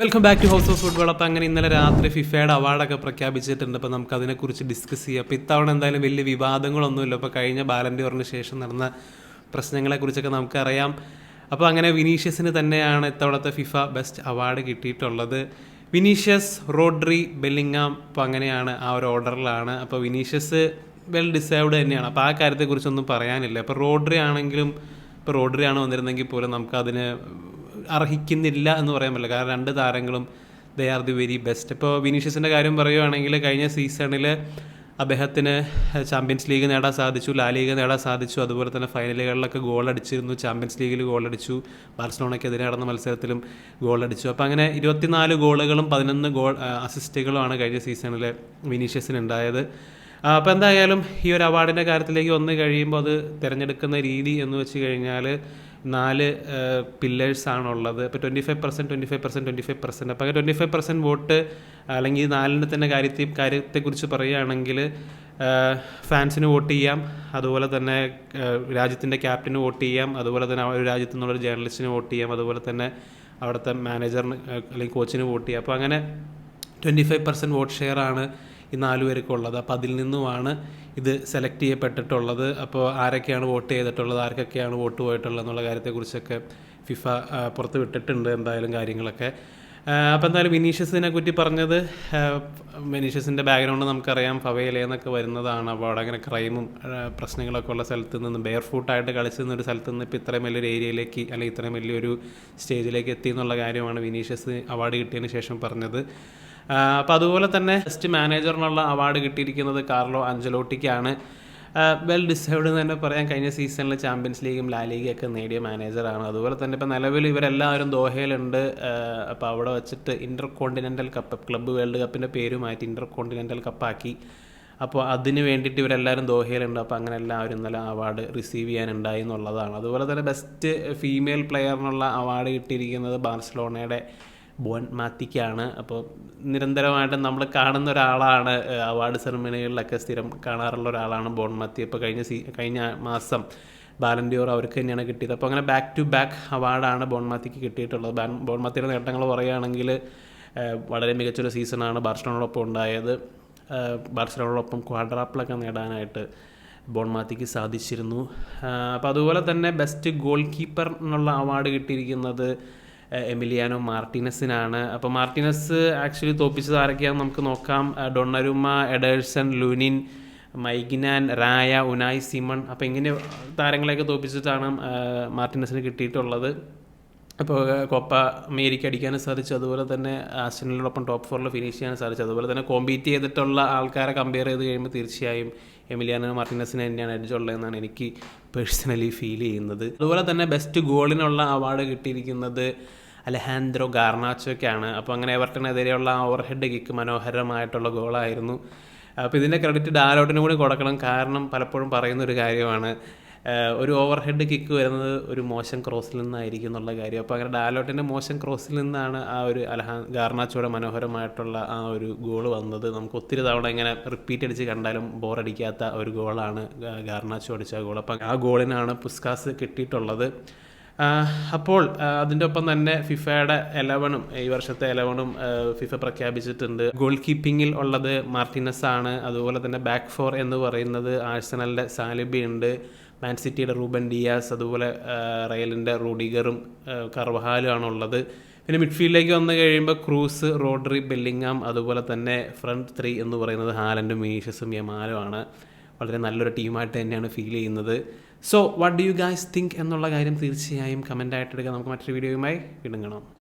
Welcome back to house of football അപ്പോൾ അങ്ങനെ ഇന്നലെ രാത്രി ഫിഫയുടെ അവാർഡൊക്കെ പ്രഖ്യാപിച്ചിട്ടുണ്ട്. അപ്പോൾ നമുക്ക് അതിനെക്കുറിച്ച് ഡിസ്കസ് ചെയ്യാം. അപ്പോൾ ഇത്തവണ എന്തായാലും വലിയ വിവാദങ്ങളൊന്നുമില്ല. അപ്പോൾ കഴിഞ്ഞ ബാലൻഡിയോറിന് ശേഷം നടന്ന പ്രശ്നങ്ങളെക്കുറിച്ചൊക്കെ നമുക്കറിയാം. അപ്പോൾ അങ്ങനെ വിനീഷ്യസിന് തന്നെയാണ് ഇത്തവണത്തെ ഫിഫ ബെസ്റ്റ് അവാർഡ് കിട്ടിയിട്ടുള്ളത്. വിനീഷ്യസ് റോഡ്രി ബെല്ലിങ്ങാം അപ്പോൾ അങ്ങനെയാണ് ആ ഒരു ഓർഡറിലാണ് അപ്പോൾ വിനീഷ്യസ് വെൽ ഡിസേർവ്ഡ് തന്നെയാണ്. അപ്പോൾ ആ കാര്യത്തെക്കുറിച്ചൊന്നും പറയാനില്ല. അപ്പോൾ റോഡ്രി ആണെങ്കിലും ഇപ്പോൾ റോഡ്രി ആണ് വന്നിരുന്നെങ്കിൽ പോലും നമുക്കതിന് അർഹിക്കുന്നില്ല എന്ന് പറയാൻ പറ്റില്ല. കാരണം രണ്ട് താരങ്ങളും they are the very best ഇപ്പോൾ വിനീഷ്യസിന്റെ കാര്യം പറയുകയാണെങ്കിൽ കഴിഞ്ഞ സീസണിൽ അദ്ദേഹത്തിന് ചാമ്പ്യൻസ് ലീഗ് നേടാൻ സാധിച്ചു ലാ ലീഗ് നേടാൻ സാധിച്ചു അതുപോലെ തന്നെ ഫൈനലുകളിലൊക്കെ ഗോൾ അടിച്ചിരുന്നു ചാമ്പ്യൻസ് ലീഗിൽ ഗോൾ അടിച്ചു ബാർസലോണയ്ക്കെതിരെ നടന്ന മത്സരത്തിലും ഗോൾ അടിച്ചു. അപ്പോൾ അങ്ങനെ ഇരുപത്തിനാല് ഗോളുകളും പതിനൊന്ന് ഗോൾ അസിസ്റ്റുകളുമാണ് കഴിഞ്ഞ സീസണിൽ വിനീഷ്യസിന് ഉണ്ടായത് അപ്പോൾ എന്തായാലും ഈ ഒരു അവാർഡിന്റെ കാര്യത്തിലേക്ക് വന്നു കഴിയുമ്പോൾ അത് തിരഞ്ഞെടുക്കുന്ന രീതി എന്ന് വെച്ച് കഴിഞ്ഞാൽ നാല് പില്ലേഴ്സാണുള്ളത് ഇപ്പോൾ twenty five percent twenty five percent twenty five percent അപ്പോൾ ട്വന്റി ഫൈവ് പെർസെന്റ് വോട്ട് അല്ലെങ്കിൽ നാലിന്റെ തന്നെ കാര്യത്തെ കാര്യത്തെക്കുറിച്ച് പറയുകയാണെങ്കിൽ ഫാൻസിന് വോട്ട് ചെയ്യാം. അതുപോലെ തന്നെ രാജ്യത്തിന്റെ ക്യാപ്റ്റന് വോട്ട് ചെയ്യാം. അതുപോലെ തന്നെ ഒരു രാജ്യത്തു നിന്നുള്ള ജേർണലിസ്റ്റിന് വോട്ട് ചെയ്യാം. അതുപോലെ തന്നെ അവിടുത്തെ മാനേജറിന് അല്ലെങ്കിൽ കോച്ചിന് വോട്ട് ചെയ്യാം. അപ്പോൾ അങ്ങനെ twenty five percent vote share ആണ് ഈ നാലു പേർക്കും ഉള്ളത്. അപ്പോൾ അതിൽ നിന്നുമാണ് ഇത് സെലക്ട് ചെയ്യപ്പെട്ടിട്ടുള്ളത്. അപ്പോൾ ആരൊക്കെയാണ് വോട്ട് ചെയ്തിട്ടുള്ളത്? ആർക്കൊക്കെയാണ് വോട്ട് പോയിട്ടുള്ളത് എന്നുള്ള കാര്യത്തെക്കുറിച്ചൊക്കെ ഫിഫ പുറത്ത് വിട്ടിട്ടുണ്ട് എന്തായാലും കാര്യങ്ങളൊക്കെ. അപ്പോൾ എന്തായാലും വിനീഷ്യസിനെ കുറ്റി പറഞ്ഞത് വിനീഷ്യസിന്റെ ബാക്ക്ഗ്രൗണ്ട് നമുക്കറിയാം. ഫവയിലേന്നൊക്കെ വരുന്നതാണ്. അപ്പോൾ അവിടെ അങ്ങനെ ക്രൈമും പ്രശ്നങ്ങളൊക്കെ ഉള്ള സ്ഥലത്ത് നിന്ന് ബെയർ ഫൂട്ടായിട്ട് കളിച്ചു നിന്നൊരു സ്ഥലത്ത് നിന്ന് ഇപ്പോൾ ഇത്രയും വലിയൊരു ഏരിയയിലേക്ക് അല്ലെങ്കിൽ ഇത്രയും വലിയൊരു സ്റ്റേജിലേക്ക് എത്തി എന്നുള്ള കാര്യമാണ് വിനീഷ്യസ് അവാർഡ് കിട്ടിയതിന് ശേഷം പറഞ്ഞത്. അപ്പോൾ അതുപോലെ തന്നെ ബെസ്റ്റ് മാനേജറിനുള്ള അവാർഡ് കിട്ടിയിരിക്കുന്നത് കാർലോ അഞ്ചലോട്ടിക്കാണ് വെൽ ഡിസേർവ്ഡ് എന്ന് തന്നെ പറയാം. കഴിഞ്ഞ സീസണിൽ ചാമ്പ്യൻസ് ലീഗും ലാ ഒക്കെ നേടിയ മാനേജറാണ് അതുപോലെ തന്നെ ഇപ്പോൾ നിലവിൽ ഇവരെല്ലാവരും ദോഹയിലുണ്ട്. അപ്പോൾ അവിടെ വെച്ചിട്ട് intercontinental cup club world കപ്പിന്റെ പേര് മാറ്റി ഇന്റർ കോണ്ടിനെന്റൽ കപ്പാക്കി അപ്പോൾ അതിന് വേണ്ടിയിട്ട് ഇവരെല്ലാവരും ദോഹയിലുണ്ട്. അപ്പോൾ അങ്ങനെ എല്ലാവരും ഇന്നലെ അവാർഡ് റിസീവ് ചെയ്യാനുണ്ടായി എന്നുള്ളതാണ്. അതുപോലെ തന്നെ ബെസ്റ്റ് ഫീമെയിൽ പ്ലെയറിനുള്ള അവാർഡ് കിട്ടിയിരിക്കുന്നത് ബാർസലോണയുടെ ബോൺ മാത്തിക്കാണ് അപ്പോൾ നിരന്തരമായിട്ട് നമ്മൾ കാണുന്ന ഒരാളാണ് അവാർഡ് സെറമണികളിലൊക്കെ സ്ഥിരം കാണാറുള്ള ഒരാളാണ് ബോൺ മാത്തി ഇപ്പോൾ കഴിഞ്ഞ സീ കഴിഞ്ഞ മാസം ബാലൻഡിയോർ അവർക്ക് തന്നെയാണ് കിട്ടിയത്. അപ്പോൾ അങ്ങനെ ബാക്ക് ടു ബാക്ക് അവാർഡാണ് ബോൺമാത്തിക്ക് കിട്ടിയിട്ടുള്ളത്. ബാൻ ബോൺമാത്തിയുടെ നേട്ടങ്ങൾ പറയുകയാണെങ്കിൽ വളരെ മികച്ചൊരു സീസണാണ് ബാർസലോണോടൊപ്പം ഉണ്ടായത്. ബാർസലോണോടൊപ്പം ക്വാഡ്രാപ്പിളൊക്കെ നേടാനായിട്ട് ബോൺമാത്തിക്ക് സാധിച്ചിരുന്നു. അപ്പോൾ അതുപോലെ തന്നെ ബെസ്റ്റ് ഗോൾ കീപ്പർ എന്നുള്ള അവാർഡ് കിട്ടിയിരിക്കുന്നത് എമിലിയാനോ മാർട്ടിനസിനാണ് അപ്പോൾ മാർട്ടിനസ് ആക്ച്വലി തോപ്പിച്ചത് ആരൊക്കെയാണെന്ന് നമുക്ക് നോക്കാം. Donnarumma Ederson Lunin Maignan Raya Unai Simon. അപ്പോൾ ഇങ്ങനെ താരങ്ങളെയൊക്കെ തോപ്പിച്ചിട്ടാണ് മാർട്ടിനസിന് കിട്ടിയിട്ടുള്ളത്. അപ്പോൾ കോപ്പ അമേരിക്ക അടിക്കാനും സാധിച്ചു. അതുപോലെ തന്നെ ആസ്റ്റിനോടൊപ്പം ടോപ്പ് ഫോറിൽ ഫിനിഷ് ചെയ്യാനും സാധിച്ചു. അതുപോലെ തന്നെ കോമ്പീറ്റ് ചെയ്തിട്ടുള്ള ആൾക്കാരെ കമ്പയർ ചെയ്ത് കഴിയുമ്പോൾ തീർച്ചയായും എമിലിയാനോ മാർട്ടിനസിനെ തന്നെയാണ് എഡ്ജുള്ളതെന്നാണ് എനിക്ക് പേഴ്സണലി ഫീൽ ചെയ്യുന്നത്. അതുപോലെ തന്നെ ബെസ്റ്റ് ഗോളിനുള്ള അവാർഡ് കിട്ടിയിരിക്കുന്നത് അലഹാൻഡ്രോ ഗാർണാച്ചോക്കാണ് അപ്പോൾ അങ്ങനെ എവർട്ടനെതിരെയുള്ള ആ ഓവർ ഹെഡ് കിക്ക് മനോഹരമായിട്ടുള്ള ഗോളായിരുന്നു അപ്പോൾ ഇതിന്റെ ക്രെഡിറ്റ് ഡാലോട്ടിനും കൂടി കൊടുക്കണം. കാരണം പലപ്പോഴും പറയുന്ന ഒരു കാര്യമാണ് ഒരു ഓവർ ഹെഡ് കിക്ക് വരുന്നത് ഒരു മോശം ക്രോസിൽ നിന്നായിരിക്കും എന്നുള്ള കാര്യം. അപ്പോൾ അങ്ങനെ ഡാലോട്ടിന്റെ മോശം ക്രോസിൽ നിന്നാണ് ആ ഒരു അലഹാ ഗാർണാച്ചോടെ മനോഹരമായിട്ടുള്ള ആ ഒരു ഗോൾ വന്നത്. നമുക്ക് ഒത്തിരി തവണ ഇങ്ങനെ റിപ്പീറ്റ് അടിച്ച് കണ്ടാലും ബോറടിക്കാത്ത ഒരു ഗോളാണ് ഗാർണാച്ചോ അടിച്ച ഗോൾ അപ്പം ആ ഗോളിനാണ് പുസ്കാസ് കിട്ടിയിട്ടുള്ളത്. അപ്പോൾ അതിന്റെ ഒപ്പം തന്നെ ഫിഫയുടെ എലവനും ഈ വർഷത്തെ എലവനും ഫിഫ പ്രഖ്യാപിച്ചിട്ടുണ്ട്. ഗോൾ കീപ്പിങ്ങിൽ ഉള്ളത് മാർട്ടിനസ് ആണ് അതുപോലെ തന്നെ ബാക്ക് ഫോർ എന്ന് പറയുന്നത് ആഴ്സണലിന്റെ സാലിബി ഉണ്ട് മാൻ സിറ്റിയുടെ റൂബൻ ഡിയാസ് അതുപോലെ റയലിന്റെ റോഡിഗറും കർവഹാലും ആണുള്ളത് പിന്നെ മിഡ്ഫീൽഡിലേക്ക് വന്നു കഴിയുമ്പോൾ ക്രൂസ് റോഡ്രി ബെല്ലിങ്ങാം അതുപോലെ തന്നെ ഫ്രണ്ട് ത്രീ എന്ന് പറയുന്നത് ഹാലൻഡും മീഷസും യമാലും ആണ് വളരെ നല്ലൊരു ടീമായിട്ട് തന്നെയാണ് ഫീൽ ചെയ്യുന്നത്. So what do you guys think എന്നുള്ള കാര്യം തീർച്ചയായും കമന്റായിട്ട് എടുക്കാം നമുക്ക് മറ്റൊരു വീഡിയോയുമായി വീണ്ടും കാണാം.